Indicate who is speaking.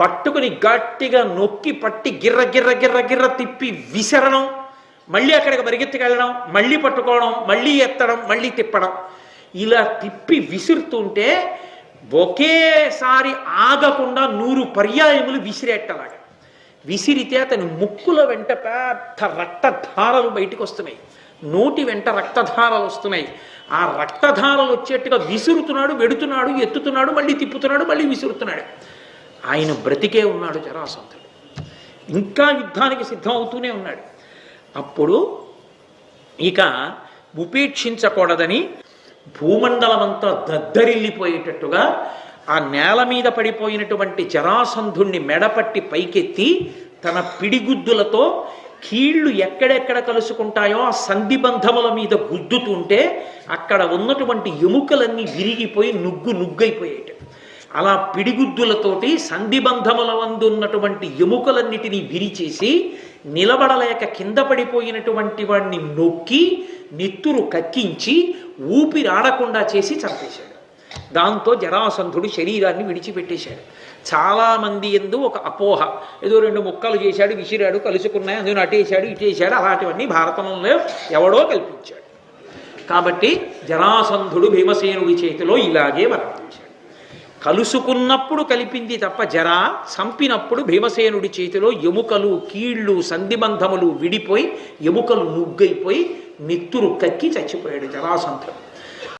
Speaker 1: పట్టుకుని గట్టిగా నొక్కి పట్టి గిర్ర గిర్ర గిర్ర గిర్ర తిప్పి విసరడం మళ్ళీ అక్కడికి పరిగెత్తుకెళ్ళడం మళ్ళీ పట్టుకోవడం మళ్ళీ ఎత్తడం మళ్ళీ తిప్పడం. ఇలా తిప్పి విసురుతుంటే ఒకేసారి ఆగకుండా నూరు పర్యాయములు విసిరేట్టలాగా. విసిరితే అతని ముక్కుల వెంట పెద్ద రక్తధారలు బయటకు వస్తున్నాయి నోటి వెంట రక్తధారలు వస్తున్నాయి. ఆ రక్తధారలు వచ్చేట్టుగా విసురుతున్నాడు వెడుతున్నాడు ఎత్తుతున్నాడు మళ్ళీ తిప్పుతున్నాడు మళ్ళీ విసురుతున్నాడు. ఆయన బ్రతికే ఉన్నాడు జరాసంతుడు ఇంకా యుద్ధానికి సిద్ధం అవుతూనే ఉన్నాడు. అప్పుడు ఇక ఉపేక్షించకూడదని భూమండలమంతా దద్దరిల్లిపోయేటట్టుగా ఆ నేల మీద పడిపోయినటువంటి జరాసంధుణ్ణి మెడపట్టి పైకెత్తి తన పిడిగుద్దులతో కీళ్ళు ఎక్కడెక్కడ కలుసుకుంటాయో ఆ సంధిబంధముల మీద గుద్దుతుంటే అక్కడ ఉన్నటువంటి ఎముకలన్నీ విరిగిపోయి నుగ్గు నుగ్గైపోయేట. అలా పిడిగుద్దులతోటి సంధిబంధముల వందున్నటువంటి ఎముకలన్నిటినీ విరిచేసి నిలబడలేక కింద పడిపోయినటువంటి వాడిని నొక్కి నెత్తురు కక్కించి ఊపిరాడకుండా చేసి చంపేశాడు. దాంతో జరాసంధుడు శరీరాన్ని విడిచిపెట్టేశాడు. చాలామంది ఎందు ఒక అపోహ. ఏదో రెండు ముక్కలు చేశాడు విసిరాడు కలుసుకున్నాయి అందులో అటేశాడు ఇటేశాడు అలాంటివన్నీ భారతంలో ఎవడో కల్పించాడు. కాబట్టి జరాసంధుడు భీమసేనుడి చేతిలో ఇలాగే మరణించాడు కలుసుకున్నప్పుడు కలిపింది తప్ప జర చంపినప్పుడు భీమసేనుడి చేతిలో ఎముకలు కీళ్ళు సంధిబంధములు విడిపోయి ఎముకలు నుగ్గైపోయి నెత్తురు కక్కి చచ్చిపోయాడు జరాసంధుడు.